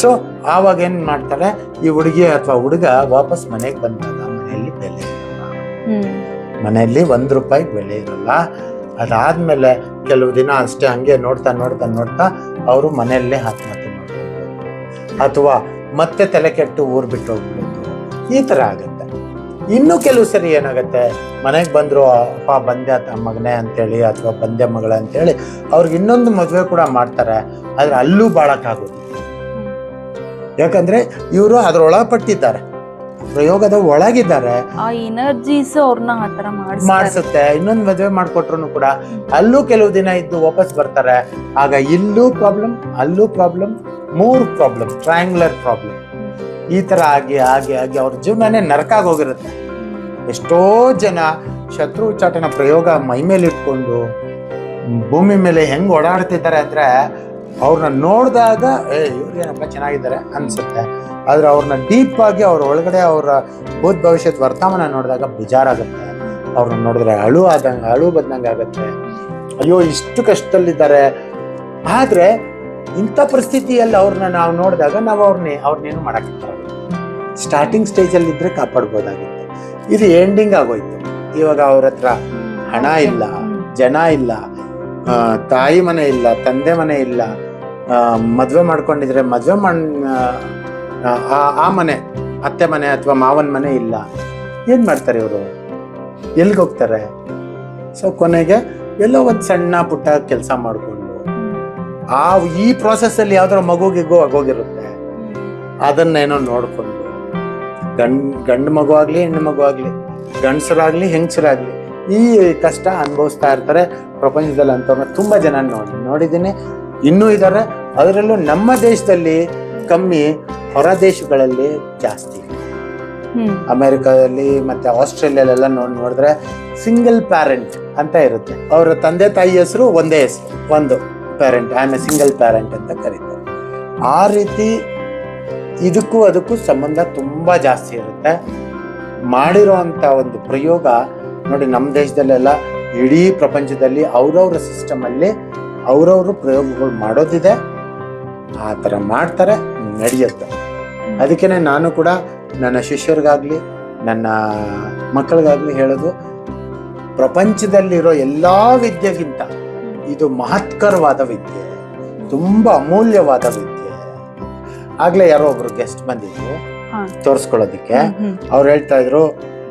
ಸೊ ಆವಾಗ ಏನ್ ಮಾಡ್ತಾರೆ ಈ ಹುಡುಗಿ ಅಥವಾ ಹುಡುಗ ವಾಪಸ್ ಮನೆಗೆ ಬಂದಾಗ ಮನೆಯಲ್ಲಿ ಬೆಲೆ ಇರಲ್ಲ. ಮನೆಯಲ್ಲಿ ಒಂದು ರೂಪಾಯಿ ಬೆಲೆ ಇರಲ್ಲ. ಅದಾದ್ಮೇಲೆ ಕೆಲವು ದಿನ ಅಷ್ಟೇ ಹಂಗೆ ನೋಡ್ತಾ ನೋಡ್ತಾ ನೋಡ್ತಾ ಅವರು ಮನೆಯಲ್ಲೇ ಆತ್ಮಹತ್ಯೆ ಮಾಡ್ಕೊಂಡು ಅಥವಾ ಮತ್ತೆ ತಲೆ ಕೆಟ್ಟು ಊರು ಬಿಟ್ಟು ಈ ತರ ಆಗುತ್ತೆ. ಇನ್ನು ಕೆಲವು ಸರಿ ಏನಾಗುತ್ತೆ? ಮನೆಗೆ ಬಂದ್ರು ಅಪ್ಪ, ಬಂದೆ ಮಗನೇ ಅಂತೇಳಿ ಅಥವಾ ಬಂದೆ ಮಗಳ ಅಂತೇಳಿ ಅವ್ರಿಗೆ ಇನ್ನೊಂದು ಮದುವೆ ಕೂಡ ಮಾಡ್ತಾರೆ. ಆದರೆ ಅಲ್ಲೂ ಬಾಳಕ್ಕಾಗೋದು ಯಾಕಂದ್ರೆ ಇವರು ಅದ್ರೊಳಪಟ್ಟಿದ್ದಾರೆ. ಪ್ರಯೋಗದ ಒಳಗಿದ್ದಾರೆ. ಆ ಎನರ್ಜೀಸ್ ಅವ್ರನ್ನ ಆತರ ಮಾಡಿ ಮಾಡಿಸುತ್ತೆ. ಇನ್ನೊಂದು ಮದುವೆ ಮಾಡ್ಕೊಟ್ರು ಕೂಡ ಅಲ್ಲೂ ಕೆಲವು ದಿನ ಇದ್ದು ವಾಪಸ್ ಬರ್ತಾರೆ. ಆಗ ಇಲ್ಲೂ ಪ್ರಾಬ್ಲಮ್ ಅಲ್ಲೂ ಪ್ರಾಬ್ಲಮ್ ಮೂರ್ ಪ್ರಾಬ್ಲಮ್ ಟ್ರಯಾಂಗ್ಯುಲರ್ ಪ್ರಾಬ್ಲಮ್ ಈ ತರ ಆಗಿ ಆಗಿ ಆಗಿ ಅವ್ರ ಜೀವನನೇ ನರಕಾಗೋಗಿರುತ್ತೆ ಎಷ್ಟೋ ಜನ ಶತ್ರು ಉಚ್ಚಾಟನ ಪ್ರಯೋಗ ಮೈ ಮೇಲೆ ಇಟ್ಕೊಂಡು ಭೂಮಿ ಮೇಲೆ ಹೆಂಗ್ ಓಡಾಡ್ತಿದ್ದಾರೆ ಅಂದ್ರೆ ಅವ್ರನ್ನ ನೋಡಿದಾಗ, ಏ, ಇವ್ರು ಏನಪ್ಪ ಚೆನ್ನಾಗಿದ್ದಾರೆ? ಅನ್ಸುತ್ತೆ. ಆದರೆ ಅವ್ರನ್ನ ಡೀಪ್ ಆಗಿ ಅವ್ರ ಒಳಗಡೆ ಅವರ ಭೂತ್ ಭವಿಷ್ಯದ ವರ್ತಮಾನ ನೋಡಿದಾಗ ಬೇಜಾರಾಗುತ್ತೆ. ಅವ್ರನ್ನ ನೋಡಿದ್ರೆ ಅಳು ಆದಂಗೆ, ಅಳು ಬಂದಂಗೆ ಆಗುತ್ತೆ. ಅಯ್ಯೋ, ಇಷ್ಟು ಕಷ್ಟದಲ್ಲಿದ್ದಾರೆ. ಆದರೆ, ಇಂಥ ಪರಿಸ್ಥಿತಿಯಲ್ಲಿ ಅವ್ರನ್ನ ನಾವು ನೋಡಿದಾಗ ನಾವು ಅವ್ರನ್ನೇ ಅವ್ರನ್ನೇನು ಮಾಡಕ್ಕಾಗಲ್ಲ ಸ್ಟಾರ್ಟಿಂಗ್ ಸ್ಟೇಜಲ್ಲಿ ಇದ್ದರೆ ಕಾಪಾಡ್ಬೋದಾಗಿತ್ತು. ಇದು ಎಂಡಿಂಗ್ ಆಗೋಯ್ತು. ಇವಾಗ ಅವ್ರ ಹತ್ರ ಹಣ ಇಲ್ಲ, ಜನ ಇಲ್ಲ ತಾಯಿ ಮನೆ ಇಲ್ಲ, ತಂದೆ ಮನೆ ಇಲ್ಲ ಮದ್ವೆ ಮಾಡ್ಕೊಂಡಿದ್ರೆ ಮದುವೆ ಮಾಡ್ ಆ, ಮನೆ ಅತ್ತೆ ಮನೆ ಅಥವಾ ಮಾವನ ಮನೆ ಇಲ್ಲ. ಏನು ಮಾಡ್ತಾರೆ ಇವರು? ಎಲ್ಲಿಗೆ ಹೋಗ್ತಾರೆ? ಸೊ ಕೊನೆಗೆ ಎಲ್ಲೋ ಒಂದು ಸಣ್ಣ ಪುಟ್ಟ ಕೆಲಸ ಮಾಡಿಕೊಂಡು ಆ ಈ ಪ್ರೋಸೆಸ್ ಅಲ್ಲಿ ಯಾವ್ದಾರ ಮಗುಗಿಗೋ ಆಗೋಗಿರುತ್ತೆ. ಅದನ್ನೇನೋ ನೋಡ್ಕೊಂಡು ಗಂಡ್ ಗಂಡು ಮಗು ಆಗ್ಲಿ ಹೆಣ್ಣು ಮಗು ಆಗ್ಲಿ ಗಂಡಸರಾಗ್ಲಿ ಹೆಂಗಸರಾಗ್ಲಿ ಈ ಕಷ್ಟ ಅನುಭವಿಸ್ತಾ ಇರ್ತಾರೆ ಪ್ರಪಂಚದಲ್ಲಿ ಅಂತವ್ರನ್ನ ತುಂಬಾ ಜನ ನೋಡಿ ನೋಡಿದ್ದೀನಿ. ಇನ್ನೂ ಇದ್ದಾರೆ ಅದರಲ್ಲೂ ನಮ್ಮ ದೇಶದಲ್ಲಿ ಕಮ್ಮಿ ಹೊರ ದೇಶಗಳಲ್ಲಿ ಜಾಸ್ತಿ. ಅಮೆರಿಕಾದಲ್ಲಿ ಮತ್ತೆ ಆಸ್ಟ್ರೇಲಿಯಲ್ಲೆಲ್ಲ ನೋಡಿ ನೋಡಿದ್ರೆ ಸಿಂಗಲ್ ಪ್ಯಾರೆಂಟ್ ಅಂತ ಇರುತ್ತೆ. ಅವರ ತಂದೆ ತಾಯಿ ಹೆಸರು ಒಂದೇ ಹೆಸರು ಒಂದು parent I am a single parent ಅಂತ ಕರೀತಾರೆ. ಆ ರೀತಿ ಇದಕ್ಕೂ ಅದಕ್ಕೂ ಸಂಬಂಧ ತುಂಬಾ ಜಾಸ್ತಿ ಇರುತ್ತೆ. ಮಾಡಿರೋ ಅಂತ ಒಂದು ಪ್ರಯೋಗ ನೋಡಿ ನಮ್ಮ ದೇಶದಲ್ಲೆಲ್ಲ ಇಡೀ ಪ್ರಪಂಚದಲ್ಲಿ ಅವರವರ ಸಿಸ್ಟಮ್ ಅಲ್ಲಿ ಅವ್ರವ್ರು ಪ್ರಯೋಗಗಳು ಮಾಡೋದಿದೆ ಆ ಥರ ಮಾಡ್ತಾರೆ ನಡೆಯುತ್ತೆ. ಅದಕ್ಕೇ ನಾನು ಕೂಡ ನನ್ನ ಶಿಷ್ಯರಿಗಾಗಲಿ ನನ್ನ ಮಕ್ಕಳಿಗಾಗಲಿ ಹೇಳೋದು ಪ್ರಪಂಚದಲ್ಲಿರೋ ಎಲ್ಲ ವಿದ್ಯೆಗಿಂತ ಇದು ಮಹತ್ಕರವಾದ ವಿದ್ಯೆ ತುಂಬ ಅಮೂಲ್ಯವಾದ ವಿದ್ಯೆ. ಆಗಲೇ ಯಾರೋ ಒಬ್ರು ಗೆಸ್ಟ್ ಬಂದಿದ್ರು ತೋರಿಸ್ಕೊಳ್ಳೋದಕ್ಕೆ. ಅವ್ರು ಹೇಳ್ತಾ ಇದ್ರು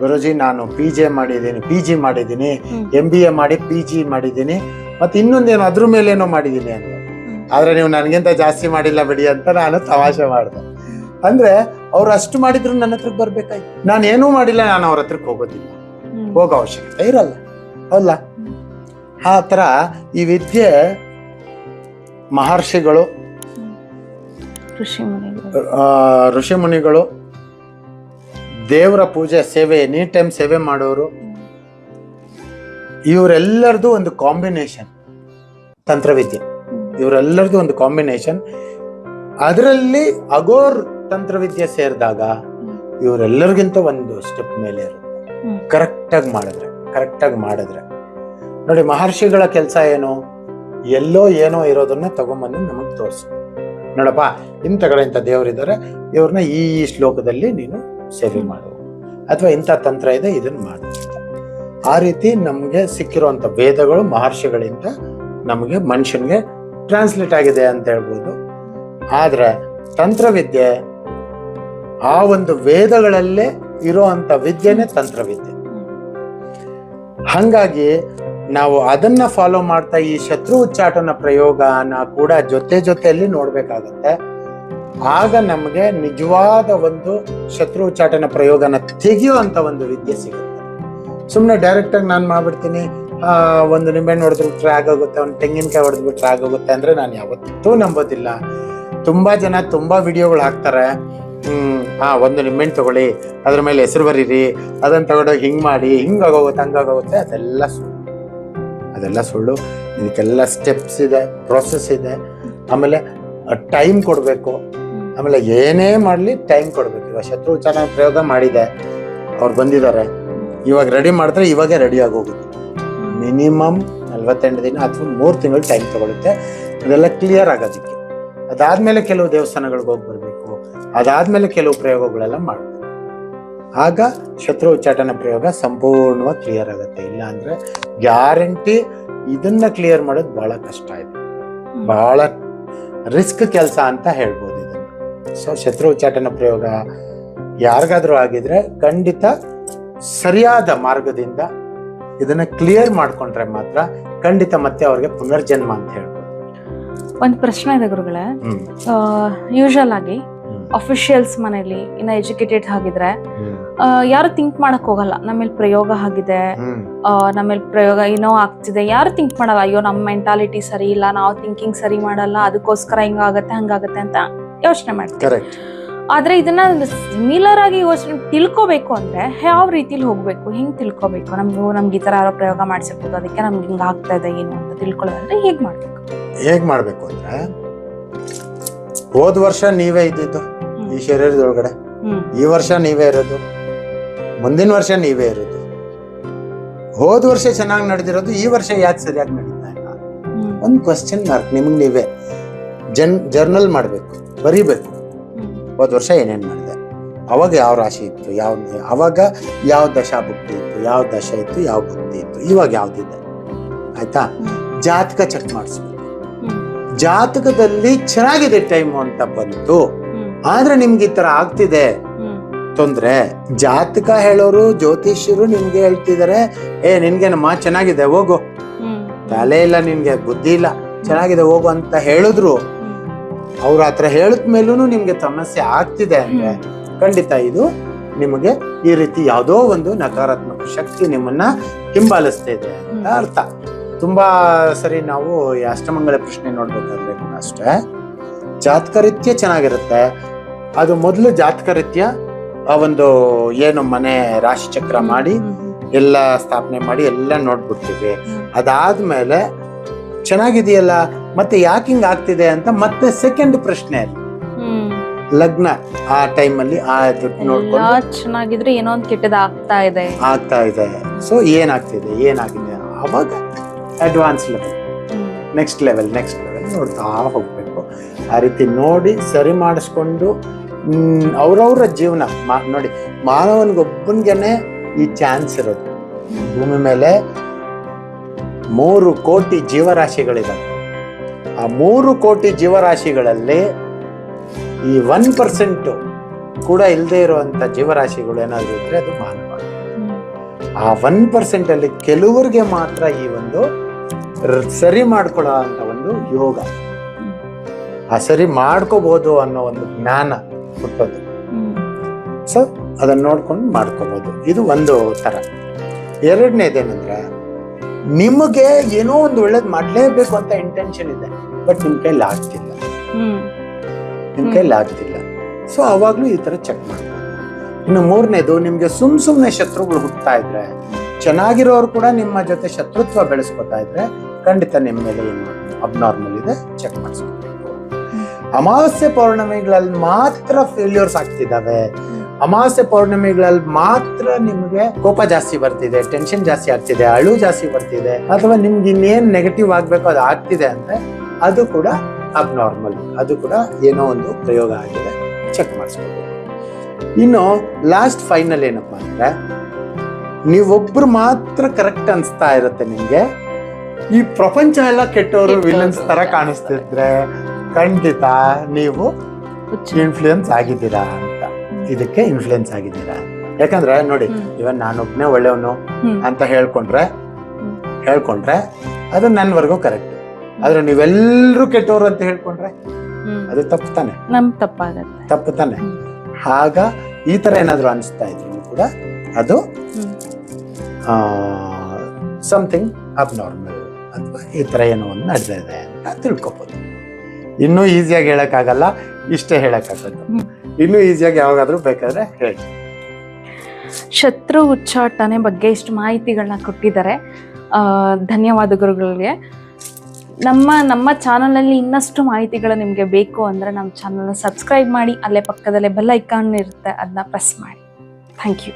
ಗುರುಜಿ ನಾನು ಪಿ ಜೆ ಮಾಡಿದ್ದೀನಿ ಪಿ ಜಿ ಮಾಡಿದ್ದೀನಿ. ಎಂ ಬಿ ಎ ಮಾಡಿ ಪಿ ಜಿ ಮಾಡಿದ್ದೀನಿ ಮತ್ತೆ ಇನ್ನೊಂದೇನು ಅದ್ರ ಮೇಲೇನೋ ಮಾಡಿದ್ದೀನಿ ಅಂತ. ಆದ್ರೆ ನೀವು ನನಗಿಂತ ಜಾಸ್ತಿ ಮಾಡಿಲ್ಲ ಬಿಡಿ ಅಂತ ನಾನು ತಮಾಷೆ ಮಾಡಿದೆ. ಅಂದ್ರೆ ಅವ್ರು ಅಷ್ಟು ಮಾಡಿದ್ರು ನನ್ನ ಹತ್ರಕ್ಕೆ ಬರ್ಬೇಕಾಯ್ತು. ನಾನು ಏನೂ ಮಾಡಿಲ್ಲ ನಾನು ಅವ್ರ ಹತ್ರಕ್ಕೆ ಹೋಗೋದಿಲ್ಲ. ಹೋಗೋ ಅವಶ್ಯಕತೆ ಇರಲ್ಲ. ಅಲ್ಲ? ಆ ಥರ ಈ ವಿದ್ಯೆ ಮಹರ್ಷಿಗಳು ಋಷಿ ಮುನಿಗಳು. ದೇವರ ಪೂಜೆ ಸೇವೆ ಎನಿ ಟೈಮ್ ಸೇವೆ ಮಾಡೋರು ಇವರೆಲ್ಲರದು ಒಂದು ಕಾಂಬಿನೇಷನ್ ತಂತ್ರವಿದ್ಯೆ. ಇವರೆಲ್ಲರದು ಒಂದು ಕಾಂಬಿನೇಷನ್ ಅದರಲ್ಲಿ ಅಗೋರ್ ತಂತ್ರವಿದ್ಯೆ ಸೇರಿದಾಗ ಇವರೆಲ್ಲರಿಗಿಂತ ಒಂದು ಸ್ಟೆಪ್ ಮೇಲೆ ಇರುತ್ತೆ. ಕರೆಕ್ಟಾಗಿ ಮಾಡಿದ್ರೆ ಕರೆಕ್ಟಾಗಿ ಮಾಡಿದ್ರೆ. ನೋಡಿ ಮಹರ್ಷಿಗಳ ಕೆಲಸ ಏನು? ಎಲ್ಲೋ ಏನೋ ಇರೋದನ್ನ ತಗೊಂಬಂದು ನಮಗೆ ತೋರಿಸು. ನೋಡಪ್ಪ ಇಂಥ ಕಡೆ ಇಂಥ ದೇವರಿದ್ದಾರೆ ಇವ್ರನ್ನ ಈ ಶ್ಲೋಕದಲ್ಲಿ ನೀನು ಸೇವೆ ಮಾಡು. ಅಥವಾ ಇಂಥ ತಂತ್ರ ಇದೆ ಇದನ್ನ ಮಾಡು. ಆ ರೀತಿ ನಮಗೆ ಸಿಕ್ಕಿರುವಂತ ವೇದಗಳು, ಮಹರ್ಷಿಗಳಿಂದ ನಮಗೆ ಮನುಷ್ಯನಿಗೆ ಟ್ರಾನ್ಸ್ಲೇಟ್ ಆಗಿದೆ ಅಂತ ಹೇಳ್ಬೋದು. ಆದರೆ ತಂತ್ರವಿದ್ಯೆ ಆ ಒಂದು ವೇದಗಳಲ್ಲೇ ಇರುವಂತ ವಿದ್ಯೆನೇ ತಂತ್ರವಿದ್ಯೆ. ಹಂಗಾಗಿ ನಾವು ಅದನ್ನ ಫಾಲೋ ಮಾಡ್ತಾ ಈ ಶತ್ರು ಉಚ್ಚಾಟನ ಪ್ರಯೋಗನ ಕೂಡ ಜೊತೆ ಜೊತೆಯಲ್ಲಿ ನೋಡ್ಬೇಕಾಗತ್ತೆ. ಆಗ ನಮಗೆ ನಿಜವಾದ ಒಂದು ಶತ್ರು ಉಚ್ಚಾಟನ ಪ್ರಯೋಗನ ತೆಗೆಯುವಂತ ಒಂದು ವಿದ್ಯೆ ಸಿಗುತ್ತೆ. ಸುಮ್ಮನೆ ಡೈರೆಕ್ಟಾಗಿ ನಾನು ಮಾಡ್ಬಿಡ್ತೀನಿ. ಒಂದು ನಿಂಬೆಹಣ್ಣು ಹೊಡೆದ್ರು ಟ್ರ್ಯಾಗ್ ಒಂದು ತೆಂಗಿನಕಾಯಿ ಹೊಡೆದ್ಬಿಟ್ರೆ ಟ್ರ್ಯಾಗ್ ಅಂದ್ರೆ ನಾನು ಯಾವತ್ತೂ ನಂಬೋದಿಲ್ಲ. ತುಂಬಾ ಜನ ತುಂಬಾ ವಿಡಿಯೋಗಳು ಹಾಕ್ತಾರೆ. ಆ, ಒಂದು ನಿಂಬೆಹಣ್ಣು ತಗೊಳ್ಳಿ, ಅದ್ರ ಮೇಲೆ ಹೆಸರು ಬರೀರಿ ಅದನ್ನ ತಗೊಂಡೋಗಿ ಹಿಂಗ್ ಮಾಡಿ, ಹಿಂಗ್ ಆಗೋಗುತ್ತೆ ಹಂಗಾಗೋಗುತ್ತೆ ಅದೆಲ್ಲ ಸುಳ್ಳು. ಅದೆಲ್ಲ ಸುಳ್ಳು. ಇದಕ್ಕೆಲ್ಲ ಸ್ಟೆಪ್ಸ್ ಇದೆ ಪ್ರೊಸೆಸ್ ಇದೆ. ಆಮೇಲೆ ಟೈಮ್ ಕೊಡಬೇಕು. ಆಮೇಲೆ ಏನೇ ಮಾಡಲಿ ಟೈಮ್ ಕೊಡಬೇಕು. ಇವಾಗ ಶತ್ರು ಚೆನ್ನಾಗಿ ಪ್ರಯೋಗ ಮಾಡಿದೆ. ಅವ್ರು ಬಂದಿದ್ದಾರೆ. ಇವಾಗ ರೆಡಿ ಮಾಡಿದ್ರೆ ಇವಾಗೆ ರೆಡಿ ಆಗೋಗುತ್ತೆ. ಮಿನಿಮಮ್ ನಲ್ವತ್ತೆಂಟು ದಿನ ಅಥವಾ ಮೂರು ತಿಂಗಳು ಟೈಮ್ ತಗೊಳುತ್ತೆ. ಅದೆಲ್ಲ ಕ್ಲಿಯರ್ ಆಗೋದಕ್ಕೆ. ಅದಾದ್ಮೇಲೆ ಕೆಲವು ದೇವಸ್ಥಾನಗಳಿಗೆ ಹೋಗಿ ಬರಬೇಕು. ಅದಾದ್ಮೇಲೆ ಕೆಲವು ಪ್ರಯೋಗಗಳೆಲ್ಲ ಮಾಡಬೇಕು. ಆಗ ಶತ್ರು ಉಚ್ಚಾಟನ ಪ್ರಯೋಗ ಸಂಪೂರ್ಣವಾಗಿ ಕ್ಲಿಯರ್ ಆಗುತ್ತೆ. ಇಲ್ಲ ಅಂದ್ರೆ ಗ್ಯಾರಂಟಿ ಇದನ್ನ ಕ್ಲಿಯರ್ ಮಾಡೋದು ಬಹಳ ಕಷ್ಟ ಇದೆ. ಬಹಳ ರಿಸ್ಕ್ ಕೆಲಸ ಅಂತ ಹೇಳ್ಬೋದು ಇದನ್ನು. ಸೊ ಶತ್ರು ಉಚ್ಚಾಟನ ಪ್ರಯೋಗ ಯಾರಿಗಾದ್ರೂ ಆಗಿದ್ರೆ ಖಂಡಿತ ಸರಿಯಾದ ಮಾರ್ಗದಿಂದ ಇದನ್ನ ಕ್ಲಿಯರ್ ಮಾಡ್ಕೊಂಡ್ರೆ ಮಾತ್ರ ಖಂಡಿತ ಮತ್ತೆ ಅವ್ರಿಗೆ ಪುನರ್ಜನ್ಮ ಅಂತ ಹೇಳ್ಬೋದು. ಒಂದ್ ಪ್ರಶ್ನೆ ಇದೆ ಗುರುಗಳೇ. ಯೂಶಲ್ ಆಗಿ. ಅಫಿಷಿಯಲ್ಸ್ ಮನೇಲಿ ಇನ್ನ ಎಜುಕೇಟೆಡ್ ಆಗಿದ್ರೆ ಯಾರು ಥಿಂಕ್ ಮಾಡಕ್ ಹೋಗಲ್ಲ. ನಮ್ಮೇಲೆ ಪ್ರಯೋಗ ಆಗಿದೆ. ನಮ್ಮೇಲೆ ಪ್ರಯೋಗ ಏನೋ ಆಗ್ತಿದೆ. ಯಾರು ಥಿಂಕ್ ಮಾಡಲ್ಲ ಅಯ್ಯೋ ನಮ್ಮ ಮೆಂಟಾಲಿಟಿ ಸರಿ ಇಲ್ಲ ನಾವು ಥಿಂಕಿಂಗ್ ಸರಿ ಮಾಡಲ್ಲ ಅದಕ್ಕೋಸ್ಕರ ಹಿಂಗಾಗತ್ತೆ ಹಂಗಾಗತ್ತೆ ಅಂತ ಯೋಚನೆ ಮಾಡ್ತೀವಿ. ಕರೆಕ್ಟ್ ಆದ್ರೆ ಇದನ್ನ ಸಿಮಿಲರ್ ಆಗಿ ಯೋಚನೆ ತಿಳ್ಕೊಬೇಕು ಅಂದ್ರೆ ಯಾವ ರೀತಿಲಿ ಹೋಗ್ಬೇಕು ಹಿಂಗೆ ತಿಳ್ಕೊಬೇಕು? ನಮ್ಗೆ ನಮ್ಗೆ ಈ ಥರ ಯಾರೋ ಪ್ರಯೋಗ ಮಾಡಿಸಿರ್ಬೋದು ಅದಕ್ಕೆ ನಮ್ಗೆ ಹಿಂಗ ಆಗ್ತಾ ಇದೆ ಏನು ಅಂತ ತಿಳ್ಕೊಳ್ಳೋದಂದ್ರೆ ಹೇಗ್ ಮಾಡ್ಬೇಕು? ಹೇಗ್ ಮಾಡ್ಬೇಕು ಅಂದ್ರೆ ಹೋದ್ ವರ್ಷ ನೀವೇ ಇದ್ದಿದ್ದು ಈ ಶರೀರದೊಳಗಡೆ. ಈ ವರ್ಷ ನೀವೇ ಇರೋದು. ಮುಂದಿನ ವರ್ಷ ನೀವೇ ಇರೋದು. ಹೋದ ವರ್ಷ ಚೆನ್ನಾಗಿ ನಡೆದಿರೋದು ಈ ವರ್ಷ ಯಾಕೆ ಸರಿಯಾಗಿ ನಡೀತಾ ಇಲ್ಲ? ಒಂದು ಕ್ವಶನ್ ಮಾರ್ಕ್ ನಿಮಗೆ ನೀವೇ. ಜನ್ ಜರ್ನಲ್ ಮಾಡಬೇಕು ಬರೀಬೇಕು. ಹೋದ ವರ್ಷ ಏನೇನು ಮಾಡಿದೆ? ಅವಾಗ ಯಾವ ರಾಶಿ ಇತ್ತು? ಯಾವ ಅವಾಗ ಯಾವ ದಶಾ ಭಕ್ತಿ ಇತ್ತು? ಯಾವ ದಶ ಇತ್ತು? ಯಾವ ಭಕ್ತಿ ಇತ್ತು? ಇವಾಗ ಯಾವ್ದಿದೆ? ಆಯ್ತಾ? ಜಾತಕ ಚೆಕ್ ಮಾಡಿಸ್ಬೇಕು. ಜಾತಕದಲ್ಲಿ ಚೆನ್ನಾಗಿದೆ ಟೈಮು ಅಂತ ಬಂತು. ಆದ್ರೆ ನಿಮ್ಗೆ ಈ ತರ ಆಗ್ತಿದೆ. ತೊಂದ್ರೆ. ಜಾತಕ ಹೇಳೋರು ಜ್ಯೋತಿಷ್ಯರು ನಿಮ್ಗೆ ಹೇಳ್ತಿದಾರೆ ಏ ನಿನ್ಗೇನಮ್ಮ ಚೆನ್ನಾಗಿದೆ ಹೋಗು. ತಲೆ ಇಲ್ಲ ನಿನ್ಗೆ ಬುದ್ಧಿ ಇಲ್ಲ. ಚೆನ್ನಾಗಿದೆ ಹೋಗು ಅಂತ ಹೇಳಿದ್ರು. ಅವ್ರ ಹತ್ರ ಹೇಳಿದ ಮೇಲೂ ನಿಮ್ಗೆ ಸಮಸ್ಯೆ ಆಗ್ತಿದೆ ಅಂದ್ರೆ ಖಂಡಿತ ಇದು ನಿಮಗೆ ಈ ರೀತಿ ಯಾವುದೋ ಒಂದು ನಕಾರಾತ್ಮಕ ಶಕ್ತಿ ನಿಮ್ಮನ್ನ ಹಿಂಬಾಲಿಸ್ತಾ ಇದೆ ಅಂತ ಅರ್ಥ. ತುಂಬಾ ಸರಿ ನಾವು ಈ ಅಷ್ಟಮಂಗಲ ಪ್ರಶ್ನೆ ನೋಡ್ಬೇಕಾದ್ರೆ ಅಷ್ಟೇ. ಜಾತಕ ರೀತಿಯ ಚೆನ್ನಾಗಿರುತ್ತೆ. ಅದು ಮೊದಲು ಜಾತಕರೀತ್ಯ ಆ ಒಂದು ಏನು ಮನೆ ರಾಶಿ ಚಕ್ರ ಮಾಡಿ ಎಲ್ಲ ಸ್ಥಾಪನೆ ಮಾಡಿ ಎಲ್ಲ ನೋಡ್ಬಿಡ್ತೀವಿ. ಅದಾದ್ಮೇಲೆ ಚೆನ್ನಾಗಿದೆಯಲ್ಲ? ಮತ್ತೆ ಯಾಕೆ ಹಿಂಗ್ ಆಗ್ತಿದೆ ಅಂತ ಮತ್ತೆ ಸೆಕೆಂಡ್ ಪ್ರಶ್ನೆ ಅಲ್ಲಿ. ಲಗ್ನ ಆ ಟೈಮಲ್ಲಿ ಆ ಇದು ಎಲ್ಲಾ ನೋಡ್ಕೊಂಡು ಚೆನ್ನಾಗಿದ್ರೆ ಏನೋ ಒಂದ್ ಕೆಟ್ಟದ ಆಗ್ತಾ ಇದೆ. ಆಗ್ತಾ ಇದೆ. ಸೊ ಏನಾಗ್ತಿದೆ? ಏನಾಗಿದೆ? ಅವಾಗ advance level next level next level ನೋಡ್ತಾ ಹೋಗ್ಬೇಕು. ಆ ರೀತಿ ನೋಡಿ ಸರಿ ಮಾಡಿಸ್ಕೊಂಡು ಅವ್ರವ್ರ ಜೀವನ. ಮಾ ನೋಡಿ ಮಾನವನಿಗೊಬ್ಬನಿಗೆನೆ ಈ ಚಾನ್ಸ್ ಇರೋದು. ಭೂಮಿ ಮೇಲೆ ಮೂರು ಕೋಟಿ ಜೀವರಾಶಿಗಳಿದಾವೆ. ಆ ಮೂರು ಕೋಟಿ ಜೀವರಾಶಿಗಳಲ್ಲಿ ಈ ಒನ್ ಪರ್ಸೆಂಟು ಕೂಡ ಇಲ್ಲದೆ ಇರುವಂಥ ಜೀವರಾಶಿಗಳು ಏನಾದರೂ ಇದ್ರೆ ಅದು ಮಾನವ ಆ ಒನ್ ಪರ್ಸೆಂಟಲ್ಲಿ ಕೆಲವರಿಗೆ ಮಾತ್ರ ಈ ಒಂದು ಸರಿ ಮಾಡ್ಕೊಳ್ಳೋ ಅಂತ ಒಂದು ಯೋಗ. ಆ ಸರಿ ಮಾಡ್ಕೋಬಹುದು ಅನ್ನೋ ಒಂದು ಜ್ಞಾನ ಹುಟ್ಟೋದು. ಸೊ, ಅದನ್ನ ನೋಡ್ಕೊಂಡು ಮಾಡ್ಕೋಬಹುದು ಇದು ಒಂದು ತರ ಎರಡನೇದೇನೆಂದ್ರೆ, ನಿಮಗೆ ಏನೋ ಒಂದು ಒಳ್ಳೇದು ಮಾಡಲೇಬೇಕು ಅಂತ ಇಂಟೆನ್ಷನ್ ಇದೆ. ಬಟ್ ನಿಮ್ ಕೈಲಿ ಆಗ್ತಿಲ್ಲ. ನಿಮ್ ಕೈಲಿ ಆಗ್ತಿಲ್ಲ. ಸೊ ಅವಾಗ್ಲೂ ಈ ತರ ಚೆಕ್ ಮಾಡ್ಬೋದು ಇನ್ನು ಮೂರನೇದು ನಿಮ್ಗೆ ಸುಮ್ ಸುಮ್ನೆ ಶತ್ರುಗಳು ಹುಟ್ಟತಾ ಇದ್ರೆ ಚೆನ್ನಾಗಿರೋರು ಕೂಡ ನಿಮ್ಮ ಜೊತೆ ಶತ್ರುತ್ವ ಬೆಳೆಸ್ಕೊತಾ ಇದ್ರೆ ಖಂಡಿತ ನಿಮ್ಮ ಮೇಲೆ ಏನು ಅಬ್ನಾರ್ಮಲ್ ಇದೆ ಚೆಕ್ ಮಾಡಿಸ್ಕೋಬೇಕು. ಅಮಾವಾಸ್ಯೆ ಪೌರ್ಣಮಿಗಳಲ್ಲಿ ಮಾತ್ರ ಫೇಲ್ಯೂರ್ಸ್ ಆಗ್ತಿದ್ದಾವೆ. ಅಮಾವಾಸ್ಯೆ ಪೌರ್ಣಮಿಗಳಲ್ಲಿ ಮಾತ್ರ ನಿಮಗೆ ಕೋಪ ಜಾಸ್ತಿ ಬರ್ತಿದೆ ಟೆನ್ಷನ್ ಜಾಸ್ತಿ ಆಗ್ತಿದೆ ಅಳು ಜಾಸ್ತಿ ಬರ್ತಿದೆ ಅಥವಾ ನಿಮ್ಗೆ ಇನ್ನೇನ್ ನೆಗೆಟಿವ್ ಆಗ್ಬೇಕು ಅದು ಆಗ್ತಿದೆ ಅಂದ್ರೆ ಅದು ಕೂಡ ಅಬ್ನಾರ್ಮಲ್ ಅದು ಕೂಡ ಏನೋ ಒಂದು ಪ್ರಯೋಗ ಆಗಿದೆ. ಚೆಕ್ ಮಾಡಿಸ್ಕೋಬೇಕು ಇನ್ನು ಲಾಸ್ಟ್ ಫೈನಲ್ ಏನಪ್ಪ ಅಂದ್ರೆ ನೀವೊಬ್ರು ಮಾತ್ರ ಕರೆಕ್ಟ್ ಅನ್ಸ್ತಾ ಇರುತ್ತೆ ನಿಮಗೆ. ಈ ಪ್ರಪಂಚ ಎಲ್ಲ ಕೆಟ್ಟವರು ವಿಲನ್ಸ್ ತರ ಕಾಣಿಸ್ತಿದ್ರೆ ಖಂಡಿತ ನೀವು ಇನ್ಫ್ಲೂಯೆನ್ಸ್ ಆಗಿದ್ದೀರಾ ಅಂತ. ಇದಕ್ಕೆ ಇನ್ಫ್ಲೂಯೆನ್ಸ್ ಆಗಿದ್ದೀರಾ ಯಾಕಂದ್ರೆ ನೋಡಿ. ಇವನ್ ನಾನೊಬ್ನೇ ಒಳ್ಳೆಯವನು. ಅಂತ ಹೇಳ್ಕೊಂಡ್ರೆ ಹೇಳ್ಕೊಂಡ್ರೆ ಅದು ನನ್ವರೆಗೂ ಕರೆಕ್ಟ್ ಆದ್ರೆ ನೀವೆಲ್ಲರೂ ಕೆಟ್ಟವರು ಅಂತ ಹೇಳ್ಕೊಂಡ್ರೆ ಅದು ತಪ್ಪು ತಾನೆ. ನಮ್ ತಪ್ಪಾಗತ್ತೆ. ತಪ್ಪು ತಾನೆ. ಆಗ ಈ ತರ ಏನಾದ್ರು ಅನಿಸ್ತಾ ಇದ್ರು ಕೂಡ ಅದು ಸಮಥಿಂಗ್ ಅಬ್ನಾರ್ಮಲ್ ಅಥವಾ ಈ ತರ ಏನೋ ಒಂದು ನಡೆದಿದೆ ಅಂತ ತಿಳ್ಕೊಬೋದು. ಇನ್ನೂ ಈಸಿಯಾಗಿ ಹೇಳಕ್ಕಾಗಲ್ಲ ಇಷ್ಟೇ ಹೇಳಕ್ಕಾಗಲ್ಲ. ಇನ್ನೂ ಈಸಿಯಾಗಿ ಯಾವಾಗಾದ್ರೂ ಬೇಕಾದ್ರೆ ಹೇಳಿ. ಶತ್ರು ಉಚ್ಚಾಟನೆ ಬಗ್ಗೆ ಇಷ್ಟು ಮಾಹಿತಿಗಳನ್ನ ಕೊಟ್ಟಿದ್ದಾರೆ. ಆ, ಧನ್ಯವಾದ ಗುರುಗಳಿಗೆ ನಮ್ಮ ನಮ್ಮ ಚಾನಲಲ್ಲಿ ಇನ್ನಷ್ಟು ಮಾಹಿತಿಗಳು ನಿಮಗೆ ಬೇಕು ಅಂದರೆ ನಮ್ಮ ಚಾನಲ್ನ ಸಬ್ಸ್ಕ್ರೈಬ್ ಮಾಡಿ, ಅಲ್ಲೇ ಪಕ್ಕದಲ್ಲೇ ಬೆಲ್ ಐಕಾನ್ ಇರುತ್ತೆ ಅದನ್ನ ಪ್ರೆಸ್ ಮಾಡಿ. Thank you